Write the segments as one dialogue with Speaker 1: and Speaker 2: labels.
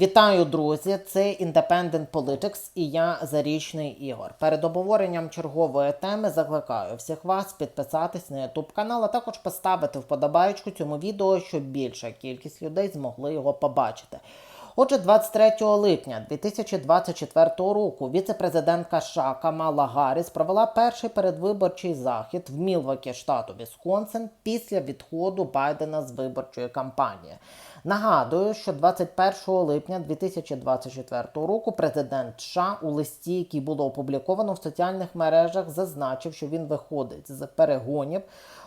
Speaker 1: Вітаю, друзі! Це Independent Politics і я Зарічний Ігор. Перед обговоренням чергової теми закликаю всіх вас підписатись на YouTube канал, а також поставити вподобайку цьому відео, щоб більша кількість людей змогли його побачити. Отже, 23 липня 2024 року віце-президентка США Камала Гарріс провела перший передвиборчий захід в Мілвокі, штату Вісконсин, після відходу Байдена з виборчої кампанії. Нагадую, що 21 липня 2024 року президент США у листі, який було опубліковано в соціальних мережах, зазначив, що він виходить з перегонів.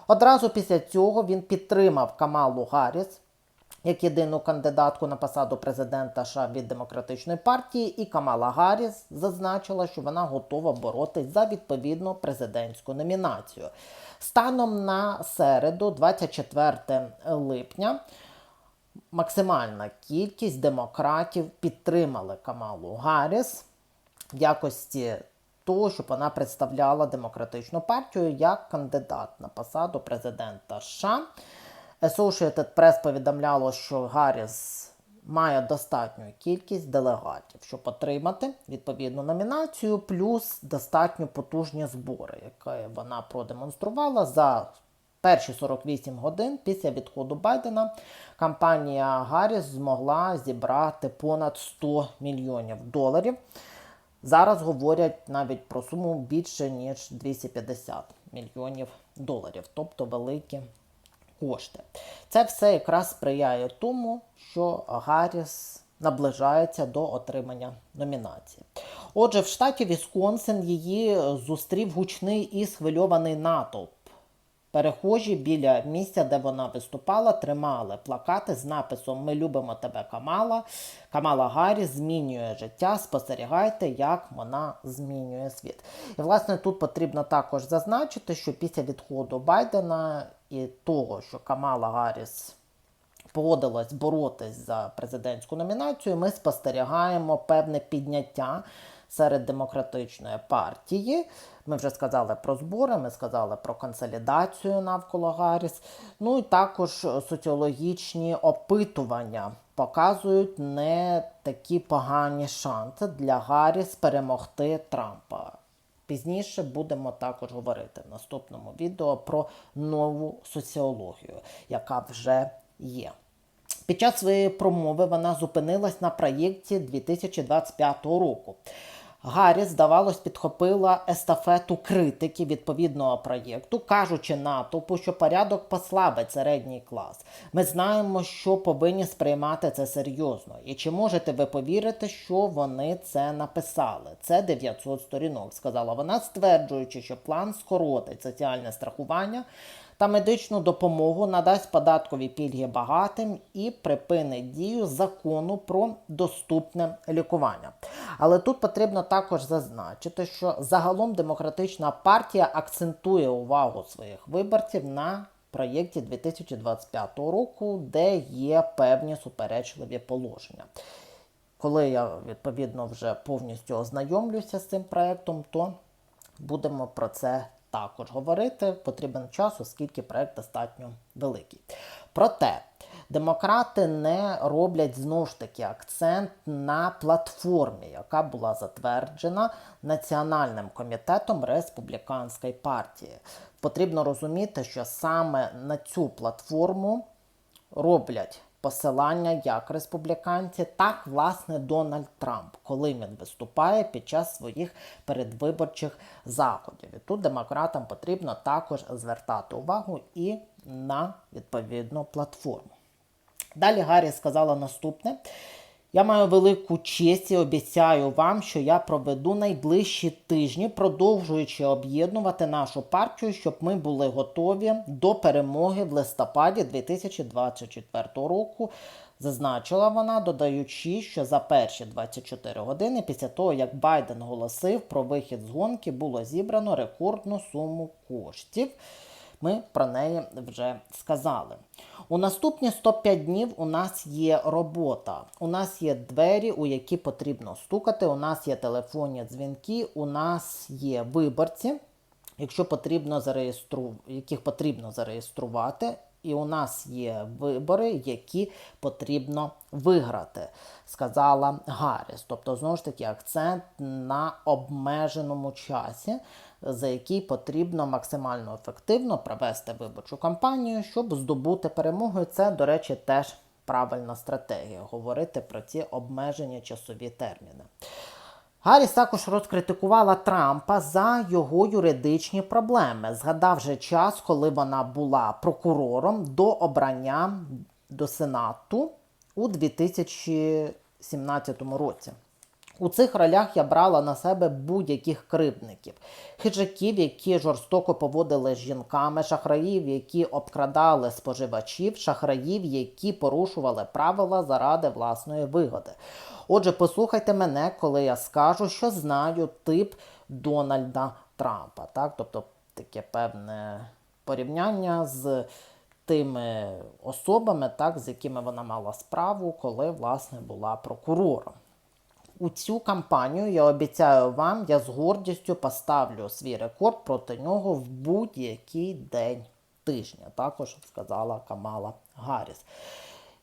Speaker 1: Одразу після цього він підтримав Камалу Гарріс як єдину кандидатку на посаду президента США від демократичної партії, і Камала Гарріс зазначила, що вона готова боротись за відповідну президентську номінацію. Станом на середу, 24 липня. Максимальна кількість демократів підтримали Камалу Гарріс в якості того, щоб вона представляла демократичну партію як кандидат на посаду президента США. Associated Press повідомляло, що Гарріс має достатню кількість делегатів, щоб отримати відповідну номінацію, плюс достатньо потужні збори, які вона продемонструвала за перші 48 годин після відходу Байдена. Кампанія Гарріс змогла зібрати понад 100 мільйонів доларів. Зараз говорять навіть про суму більше ніж 250 мільйонів доларів, тобто великі кошти. Це все якраз сприяє тому, що Гарріс наближається до отримання номінації. Отже, в штаті Вісконсин її зустрів гучний і схвильований натовп. Перехожі біля місця, де вона виступала, тримали плакати з написом Ми любимо тебе, Камала. Камала Гаррі змінює життя. Спостерігайте, як вона змінює світ. І, власне, тут потрібно також зазначити, що після відходу Байдена і того, що Камала Гарріс погодилась боротись за президентську номінацію, ми спостерігаємо певне підняття серед демократичної партії. Ми вже сказали про збори, ми сказали про консолідацію навколо Гарріс. Ну і також соціологічні опитування показують не такі погані шанси для Гарріс перемогти Трампа. Пізніше будемо також говорити в наступному відео про нову соціологію, яка вже є. Під час своєї промови вона зупинилась на проєкті 2025 року. Гарріс, здавалось, підхопила естафету критики відповідного проєкту, кажучи натовпу, що порядок послабить середній клас. Ми знаємо, що повинні сприймати це серйозно. І чи можете ви повірити, що вони це написали? Це 900 сторінок, сказала вона, стверджуючи, що план скоротить соціальне страхування та медичну допомогу, надасть податкові пільги багатим і припинить дію закону про доступне лікування. Але тут потрібно також зазначити, що загалом демократична партія акцентує увагу своїх виборців на проєкті 2025 року, де є певні суперечливі положення. Коли я відповідно вже повністю ознайомлюся з цим проєктом, то будемо про це також говорити. Потрібен час, оскільки проєкт достатньо великий. Проте демократи не роблять знову ж таки акцент на платформі, яка була затверджена Національним комітетом республіканської партії. Потрібно розуміти, що саме на цю платформу роблять посилання як республіканці, так власне Дональд Трамп, коли він виступає під час своїх передвиборчих заходів. І тут демократам потрібно також звертати увагу і на відповідну платформу. Далі Гаррі сказала наступне. Я маю велику честь і обіцяю вам, що я проведу найближчі тижні, продовжуючи об'єднувати нашу партію, щоб ми були готові до перемоги в листопаді 2024 року. Зазначила вона, додаючи, що за перші 24 години після того, як Байден оголосив про вихід з гонки, було зібрано рекордну суму коштів. Ми про неї вже сказали. У наступні 105 днів у нас є робота. У нас є двері, у які потрібно стукати. У нас є телефонні дзвінки, у нас є виборці, якщо потрібно зареєстру... яких потрібно зареєструвати. І у нас є вибори, які потрібно виграти, сказала Гарріс. Тобто, знову ж таки, акцент на обмеженому часі, за який потрібно максимально ефективно провести виборчу кампанію, щоб здобути перемогу. Це, до речі, теж правильна стратегія говорити про ці обмежені часові терміни. Гарріс також розкритикувала Трампа за його юридичні проблеми, згадавши час, коли вона була прокурором до обрання до Сенату у 2017 році. У цих ролях я брала на себе будь-яких кривдників, хижаків, які жорстоко поводили з жінками, шахраїв, які обкрадали споживачів, шахраїв, які порушували правила заради власної вигоди. Отже, послухайте мене, коли я скажу, що знаю тип Дональда Трампа. Так? Тобто таке певне порівняння з тими особами, так, з якими вона мала справу, коли власне була прокурором. У цю кампанію я обіцяю вам, я з гордістю поставлю свій рекорд проти нього в будь-який день тижня. Також сказала Камала Гарріс.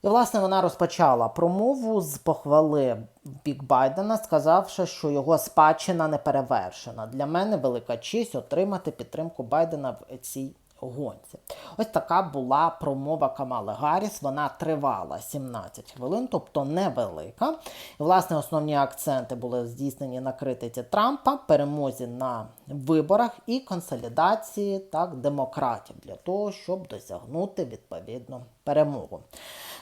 Speaker 1: І, власне, вона розпочала промову з похвали бік Байдена, сказавши, що його спадщина не перевершена. Для мене велика честь отримати підтримку Байдена в цій гонці. Ось така була промова Камали Гарріс. Вона тривала 17 хвилин, тобто невелика. І, власне, основні акценти були здійснені на критиці Трампа, перемозі на виборах і консолідації так, демократів для того, щоб досягнути відповідну перемогу.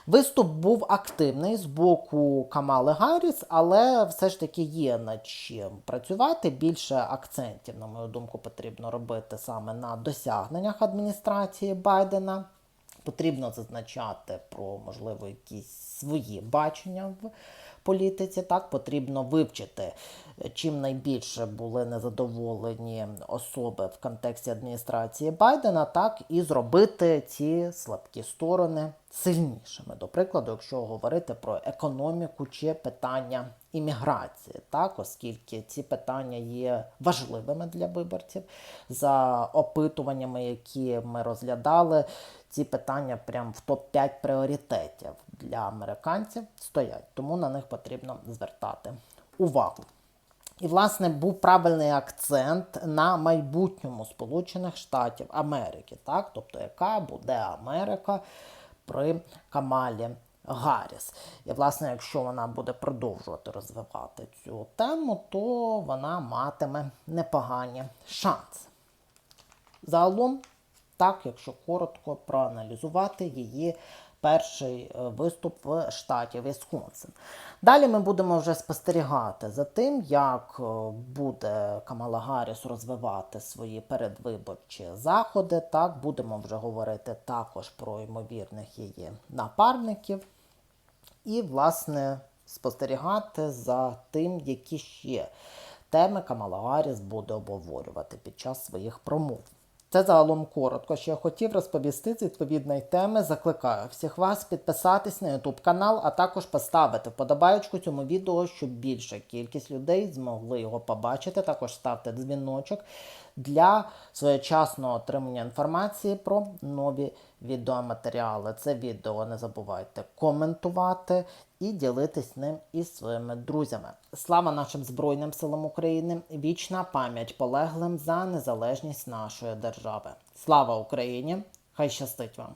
Speaker 1: Виступ був активний з боку Камали Гарріс, але все ж таки є над чим працювати. Більше акцентів, на мою думку, потрібно робити саме на досягненнях адміністрації Байдена. Потрібно зазначати про, можливо, якісь свої бачення в політиці. Так, потрібно вивчити, чим найбільше були незадоволені особи в контексті адміністрації Байдена, так і зробити ці слабкі сторони сильнішими. До прикладу, якщо говорити про економіку чи питання імміграції, так, оскільки ці питання є важливими для виборців, за опитуваннями, які ми розглядали, ці питання прям в топ-5 пріоритетів для американців стоять, тому на них потрібно звертати увагу. І, власне, був правильний акцент на майбутньому Сполучених Штатів Америки, так? тобто, яка буде Америка при Камалі Гарріс. І, власне, якщо вона буде продовжувати розвивати цю тему, то вона матиме непогані шанси. Загалом, так, якщо коротко проаналізувати її перший е, виступ в штаті Вісконсин. Далі ми будемо вже спостерігати за тим, як е, буде Камала Гарріс розвивати свої передвиборчі заходи. Так, будемо вже говорити також про ймовірних її напарників. І, власне, спостерігати за тим, які ще теми Камала Гарріс буде обговорювати під час своїх промов. Це загалом коротко, що я хотів розповісти з відповідної теми. Закликаю всіх вас підписатись на YouTube канал, а також поставити вподобайку цьому відео, щоб більша кількість людей змогли його побачити. Також ставте дзвіночок для своєчасного отримання інформації про нові відеоматеріали. Це відео не забувайте коментувати і ділитись ним із своїми друзями. Слава нашим Збройним силам України! Вічна пам'ять полеглим за незалежність нашої держави. Слава Україні! Хай щастить вам!